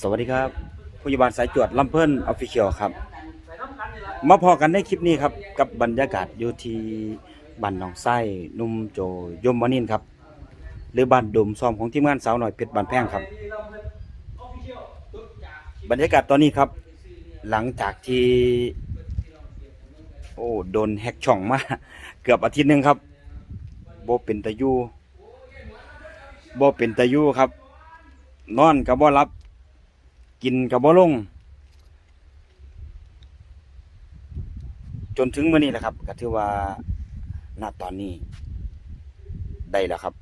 สวัสดีครับผู้ใหญ่บ้านสายจวดลำเพิ่นออฟฟิเชียลครับ มาพอกันในคลิปนี้ครับ กับบรรยากาศอยู่ที่บ้านหนองไส้นุ่มโจยมวนินครับ หรือบ้านดมซ้อมของทีมงานสาวหน่อยเพชรบานแพงครับ บรรยากาศตอนนี้ครับ หลังจากที่ โอ้โดนแฮกช่องมา เกือบอาทิตย์หนึ่งครับโบเป็นตะยูโบเป็นตะยูครับ นอนกับบ่รับ กินกับบ่ลง จนถึงมื้อนี้แหละครับก็ถือว่าณตอนนี้ ได้แล้วครับ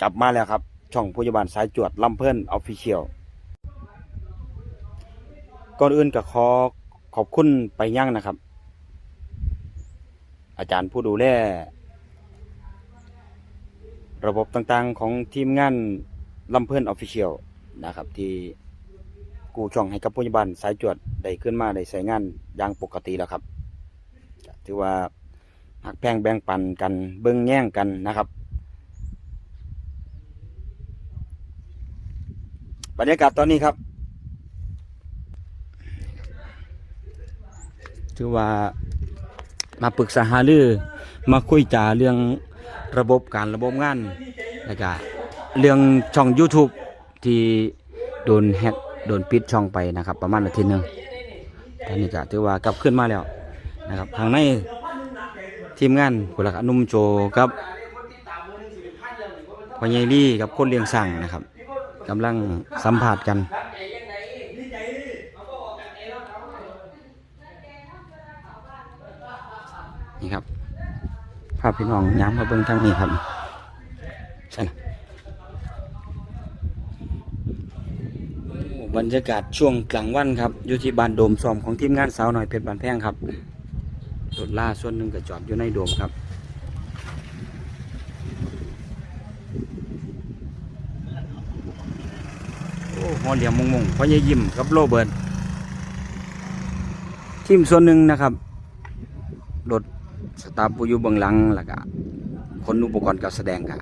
กลับมาแล้วครับ ช่องผู้ใหญ่บ้านสายจวดลำเพิ่นออฟฟิเชียลก่อนอื่นก็ขอขอบคุณไปยังนะครับ อาจารย์ผู้ดูแลระบบต่างๆของทีมงานลำเพิ่นออฟฟิเชียลนะครับที่ กูช่องให้กับผู้ใหญ่บ้านสายจวดได้ขึ้นมาได้ใช้งานอย่างปกติแล้วครับถือว่าหักแพงแบ่งปันกันเบิ่งแย่งกันนะครับ บรรยากาศตอนนี้ครับ ถือว่ามาปรึกษาหารือมาคุยจาเรื่องระบบการระบบงานแล้วก็เรื่องช่อง YouTube ที่โดนแฮก โดนปิดช่องไปนะครับ ประมาณอาทิตย์หนึ่งตอนนี้ก็ถือว่ากลับขึ้นมาแล้วนะครับทางในทีมงานกุลกะนุ่มโจกับพอใหญลี่กับคนเลี้ยงสั่งนะครับกำลังสัมผัสกันนี่ครับ ภาพพี่น้องย้ำมาเบิ่งทางนี้ครับใช่นะโบรรยากาศช่วงกลางวันครับอยู่ที่บ้านโดมซ้อมของทีมงานสาวหน่อยเพชรบานแพงครับรถล่าส่วนหนึ่งก็จอดอยู่ในโดมครับโอ้หัวเหลี่ยมมงมงพ่อใหญ่ยิ้มกับโรเบิร์ตทีมส่วนหนึ่งนะครับรถสตาฟผู้อยู่เบื้องหลังแล้วก็คนอุปกรณ์การแสดงกะ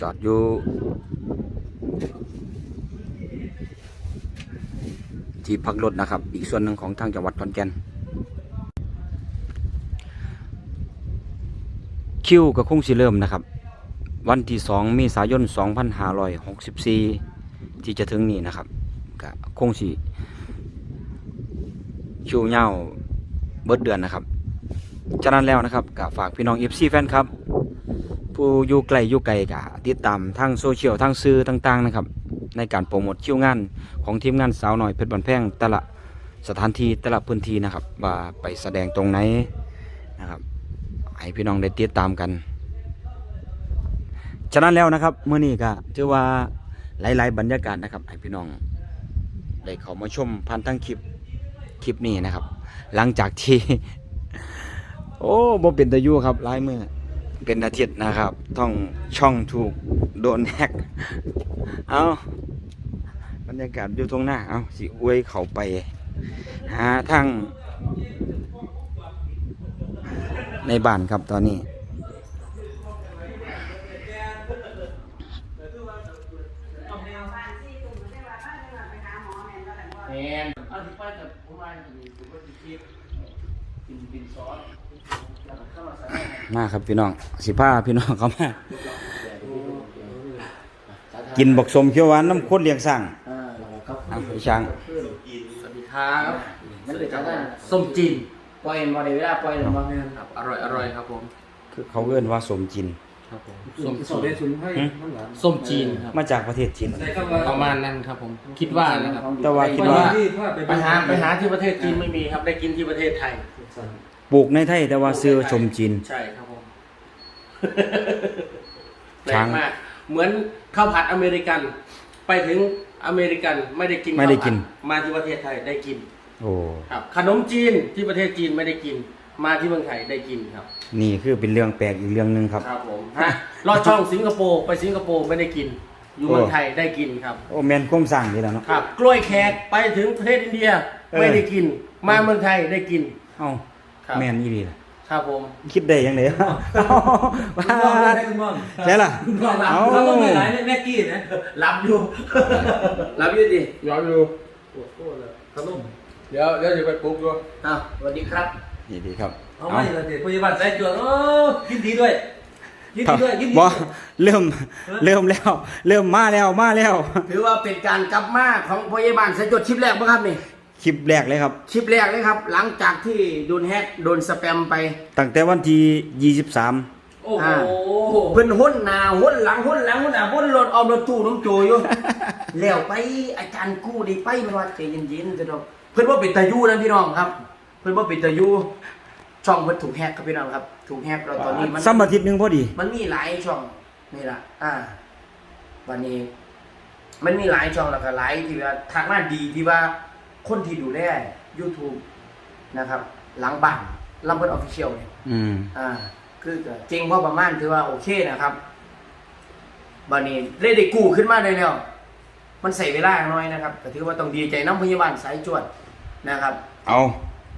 จอดอยู่ ที่พักรถนะครับ อีกส่วนหนึ่งของทางจังหวัดขอนแก่นคิวก็คงสิเริ่มนะครับ วันที่2เมษายน 2564 ที่จะถึงนี้นะครับก็คงสิคิวเงาวเบิดเดือนนะครับฉะนั้นแล้วนะครับก็ฝากพี่น้อง FC แฟนครับ ผู้อยู่ไกลอยู่ไกลก็ติดตามทางโซเชียลทางสื่อต่าง ๆ นะครับ ในการโปรโมทคิวงานของทีมงานสาวหน่อยเพชรบันแพงแต่ละสถานที่แต่ละพื้นที่นะครับ ว่าไปแสดงตรงไหนนะครับให้พี่น้องได้ติดตามกัน ฉะนั้นแล้วนะครับเมื่อนี้ก็ถือว่าหลาย ๆ บรรยากาศนะครับให้พี่น้องได้เข้ามาชมผ่านทั้งคลิปคลิปนี้นะครับ หลังจากที่ โอ้บ่เป็นตะยูครับลายมือ เป็นอาทิตย์นะครับ ต้องช่องถูกโดนแฮกเอาบรรยากาศอยู่ตรงหน้าเอาสิอวยเขาไป หาทางในบ้านครับตอนนี้แมนเอาที่ไปแต่ผมมาอย่างนี้ผมก็จะคิด มาใส่มาครับพี่น้องสิพาพี่น้องเขามากินบักสมเขียวหวานน้ำข้นเลี้ยงสั่งอ่าครับอะพี่ช้างสวัสดีครับมันเป็นอะไรส้มจีนปล่อยมาในเวลาปล่อยหรือเปล่าครับอร่อยอร่อยครับผมคือเขาเอื้อนว่าสมจินครับผมส้ส้มมจีจีนนส้มจีนครับมาจากประเทศจีนประมาณนั้นครับผมคิดว่านะครับแต่ว่าคิดว่าไปหาไปหาที่ประเทศจีนไม่มีครับได้กินที่ประเทศไทย ปลูกในไทยแต่ว่าซื้อชมจีน ใช่ครับผมแปลช้างกมาก เหมือนข้าวผัดอเมริกัน ไปถึงอเมริกันไม่ได้กินไม่ได้กิน ข้าวผัมาที่ประเทศไทยได้กิน โอ้ ครับ ขนมจีนที่ประเทศจีนไม่ได้กิน มาที่เมืองไทยได้กินครับ นี่คือเป็นเรื่องแปลกอีกเรื่องหนึ่งครับ ครับผมฮะลอดช่องสิงคโปร์ไปสิงคโปร์ไม่ได้กิน อยู่เมืองไทยได้กินครับ โอ้แมนก้มสั่งนี่แหล้วเนาะ ครับ กล้วยแขกไปถึงประเทศอินเดียเออ ไม่ได้กิน มาเมืองไทยได้กิน เอ้าครับ แมนยี่ดีล่ะคครับผม คิดได้ยังไงวะว้าคุณมองดได้คุณมองใช่ล่ะคุณมองรับเอาเราต้องไม่หลายแม่กี้นะรับอยู่รับอยู่ดิย้อนอยู่ปวดโคตรเลยขนมเดี๋ยวเดี๋ยวจะไปปลุ๊กดูอ้าวสวัสดีครับ นี่ดีครับเอาไม่ละเด็กพยาบาลสายจวดโอ้ยินดีด้วย ยินครัดีบด้วยยินดีบด้อวยเริ่มเริ่มแล้ว เริ่มมาแล้วมาแล้ว ถือว่าเป็นการกลับมาของพยาบาลสายจดชิปแรกป่ะครับนี่ คลิปแรกเลยครับชิปแรกเลยครับ หลังจากที่โดนแฮกโดนสแปมไป ตั้งแต่วันที่ 23 โอ้โหเพิ่นห้นหน้าห้นหลังห้นหลังห้นหน้าห้นรถเอารถตู้น้ำโจอยู่ แล้วไปอาจารย์กู้ได้ไปมันว่าใจเย็นๆจะดอกเพิ่นว่าเป็นตายูนะพี่น้องครับ เพิ่นว่าเป็นตายูช่องเพิ่นถูกแฮกครับพี่น้องครับ ถูกแฮกแล้วตอนนี้มันซ้ำอาทิตย์หนึงพอดี มันมีหลายช่องนี่ล่ะอ่า วันนี้ มันมีหลายช่องแล้วก็หลายที่ว่าทางด้านดีที่ว่า คนที่ดูแล YouTube นะครับ หลังบ้านลำเบิดออฟฟิเชียลเนี่ยอืม อ่า คือก็เก่งพอประมาณถือว่าโอเคนะครับบันนี้ได้ได้กู้ขึ้นมาได้แล้ว มันใส่เวลาหน่อยนะครับแต่ถือว่าต้องดีใจน้ำพยาบาลสายจวดนะครับ เอา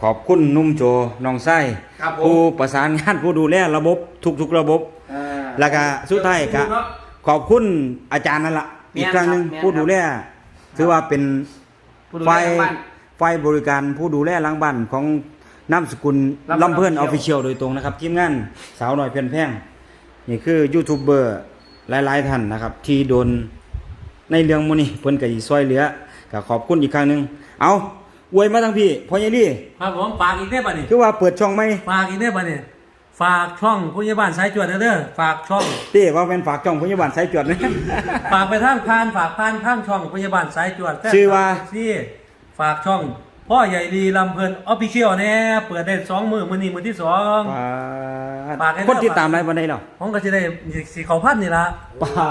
ขอบคุณนุ่มโจน้องไส้ครับผม ผู้ประสานงานผู้ดูแลระบบทุกๆระบบ อ่า แล้วก็สุดท้ายก็เนาะขอบคุณอาจารย์นั่นละแม่นอีกครั้งหนึ่งครับแม่นผู้ดูแลถือว่าเป็น ผู้ดูไฟแลทางบ้าน ไฟบริการผู้ดูแลหล้างบ้านของน้ำสกุลลำเพิ่นลำเพื่อนออฟฟิเชียล Official โดยตรงนะครับทีมงานสาวหน่อยเพียนแพงนี่คือยูทูบเบอร์หลาย ๆ ท่านนะครับ ที่โดนในเรื่องมูนี่เพิ่นก็สิซอยเหลือก็ขอบคุณอีกครั้งหนึ่งเอาอวยมาทั้งพี่พ่อใหญ่ลี่ครับผมฝากอีกได้ป่ะนี่คือว่าเปิดช่องไหมฝากอีกได้ป่ะนี่ ฝากช่องพยาบาลสายจวดเด้อฝากช่อง เต้ว่าเป็นฝากช่องพยาบาลสายจวดนะ ฝากไปทางพานฝากพานข้างช่องพยาบาลสายจวดชื่อว่า ที่ฝากช่อง พ่อใหญ่ดีลำเพลินออฟฟิเชียลแน่เปิดได้สองมือมือนี้มือที่สองฝากให้คนติดตามอะไรวันใดหรอผมก็จะได้สีเขาพันนี่ละปา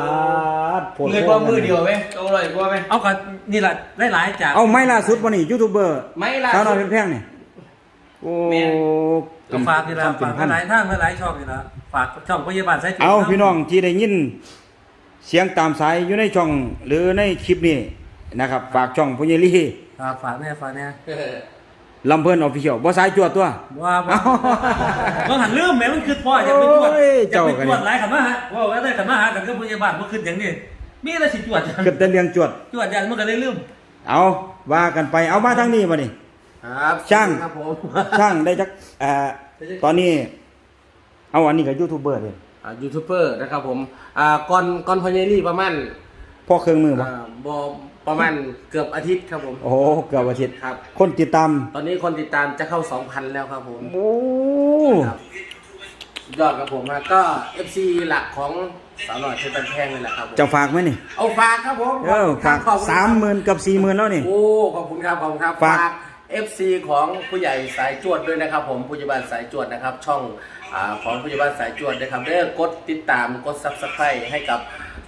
ดโพดเงินว่ามือเดียวไหมเอาเลยกว่าไหม เอากับนี่แหละหลายๆจากเอาไม่ล่าสุดวันนี้ยูทูบเบอร์ไม่ล่าสาวน้อยสุดเพียนแพงนี่โอ้แม่น ก็ฝากนี่ละเป็ฝากนพันหลายทางหลายช่องนี่ละฝากช่องพยาบาลสายจวดเอาพี่น้องที่ได้ยิน เสียงตามสายอยู่ในช่องหรือในคลิปนี้นะครับ ฝากช่องพุญยลี่ครับฝากแน่ฝากแน่ลำเพิ่นออฟฟิเชียลบ่สายจวดตัวว่าว่าต้องหันลืมแหม่มันคือพ่ออยากเป็นจวดโอ้ยอยากเป็นเจ้ากันจวดหลายขันมาฮะว่าว่าได้ขันมาหากันก็พยาบาลมันขึ้นอย่างนี้มีอะไรสิจวดเกิดแต่เรื่องจวดจวดอย่างมันก็เลยลืมเอาว่ากันไปเอามาทางนี้มานี่ครับช่างครับผมช่างได้จักเอ่อ ตอนนี้ เอาอันนี้กับยูทูบเบอร์เลยอ่ายูทูบเบอร์นะครับผมอ่าก่อนก่อนพอเยลี่ประมาณพ่อเครื่องมือบ่อ่าบอประมาณเกือบอาทิตย์ครับผมโอ้โหเกือบอาทิตย์ครับ คนติดตามตอนนี้คนติดตามจะเข้า 2,000 แล้วครับผมโอ้ครับสุดยอดครับผมฮะก็ FC หลักของสาวหน่อยเพชรบันแพงนี่แหละครับผมจะฝากไหมนี่เอาฝากครับผมเออฝากขอบคุณครับสามหมื่นกับสี่หมื่นแล้วนี่ โอ้ขอบคุณครับขอบคุณครับฝากฝาก FC ของผู้ใหญ่สายจวดด้วยนะครับ ผมผู้ใหญ่บ้านสายจวดนะครับ ช่องอาของผู้ใหญ่บ้านสายจวดนะครับเด้อกดติดตามกด Subscribe ให้กับ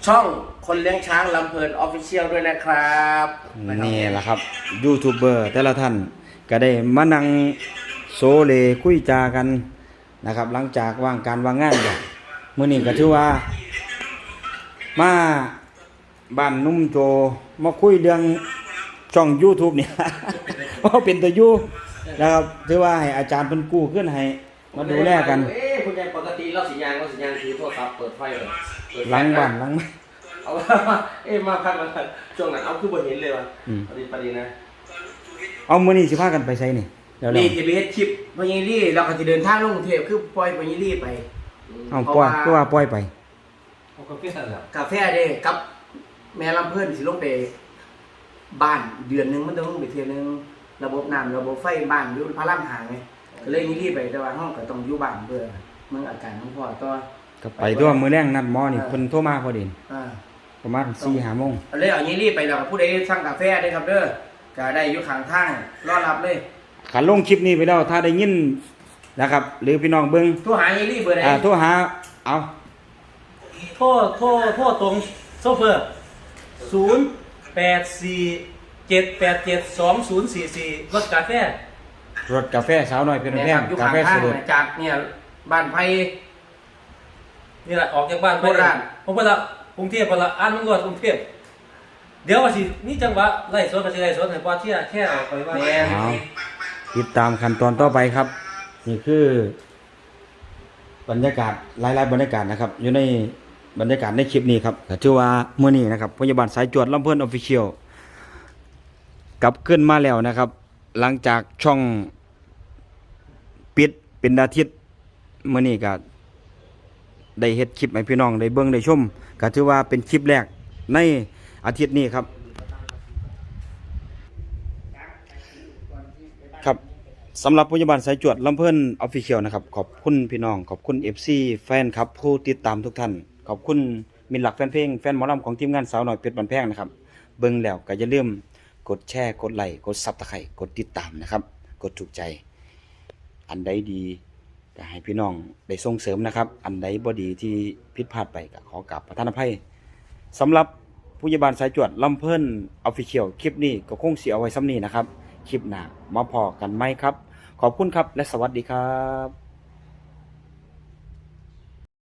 ช่องคนเลี้ยงช้างลำเพลินออฟฟิเชียลด้วยนะครับะครับ นี่แหละครับยูทูบเบอร์แต่ละท่านก็ได้มานั่งโซเลคุยจากันนะครับ หลังจากว่างการว่างงานอย่างเมื้อนี้ก็ถือว่า มาบ้านนุ่มโจมาคุยเรื่อง ช่อง YouTube เนี่ยว่าเป็นตัวอยูนะครับถือว่าให้อาจารย์เป็นกู้ขึ้นให้มาดูแลกันเอ๊ะคุณยายปกติเราสัญญาณเราสัญญาณถือโทรศัพท์เปิดไฟเลยเปิดไฟหลังบ้านหลังเอาว่าเอ๊ะมาพักมาพักช่วงนั้นเอาคือบ่เห็นเลยวะอืมพอดีพอดีนะเอามื้อนี้สิพากันไปไสนี่เดี๋ยวเรานี่ที่ไปเฮ็ดคลิปพญาลี่เราก็จะเดินทางลงกรุงเทพคือปล่อยพญาลี่ไปเอาปล่อยคือว่าปล่อยไปเอากาแฟเหรอกาแฟเด้กับ แม่ลำเพิ่นสิลงไป บ้านเดือนหนึงมันต้องลงไปเทื่อนึงระบบน้ำระบบไฟบ้านอยู่พระรามหาไงก็เลยนี่รีบไปแต่ว่าห้องก็ต้องอยู่บ้านเพื่อเมืองอาการของพ่อต่อก็ไปตัวมื้อแรงนัดหมอนี่เออเพิ่นโทรมาพอดีอ่าประมาณ4-5โมงเลยเอานี้รีบไปแล้วก็ผู้ใดสั่งกาแฟได้ครับเด้อก็ได้อยู่ข้างทางรอรับเลยขันลงคลิปนี้ไปแล้วถ้าได้ยินนะครับ หรือพี่น้องเบิ้งโทรหายี่รีบเบอร์ไหนอ่าโทรหาเอาโทษโทษโทษตรงโซเฟอร์ศูนย์ แปดสี่เจ็ดแปดเจ็ดสองศูนย์สี่สี่รถกาแฟรถกาแฟสาวน้อยเป็นแม่แพคงรับอยู่กาข้างแฟทาสงดนะจากเนี่ยบ้านไผ่นี่แหละออกจากบ้านไปโคราชผมไปละกรุงเทพไปละอ่านมึงก่อนกรุงเทพเดี๋ยวว่าสินี่จังหวะไล่สดก็สิไล่สดให้พอเที่ยแค่ออกไปว่าแม่เอาติดตามขั้นตอนต่อไปครับ นี่คือบรรยากาศหลายๆบรรยากาศนะครับ อยู่ใน บรรยากาศในคลิปนี้ครับก็ถือว่าเมื่อนี้นะครับพยาบาลสายจวดลำเพิ่นออฟฟิเชียลกลับขึ้นมาแล้วนะครับ หลังจากช่องปิดเป็นอาทิตย์เมื่อนี้ก็ได้เฮ็ดคลิปให้พี่น้องได้เบิ่งได้ชมก็ถือว่าเป็นคลิปแรกในอาทิตย์นี้ครับ ครับสำหรับพยาบาลสายจวดลำเพิ่นออฟฟิเชียลนะครับ ขอบคุณพี่น้อง ขอบคุณ FC แฟนครับผู้ติดตามทุกท่าน ขอบคุณมินหลักแฟนเพลงแฟนหมอลำของทีมงานสาวหน่อยเป็ดบันแพงนะครับ เบิ่งแล้วก็อย่าลืมกดแชร์กดไลค์กดซับตะไคร่กดติดตามนะครับ กดถูกใจ อันใดดีก็ให้พี่น้องได้ส่งเสริมนะครับ อันใดบ่ดีที่ผิดพลาดไปก็ขอกราบประทานอภัยสำหรับผู้ยาบาลสายจวดลำเพิ่นออฟฟิเชียลคลิปนี้ก็คงเสิเอาไว้ซ้ำนี้นะครับ คลิปหน้ามาพอกันไหมครับ ขอบคุณครับและสวัสดีครับ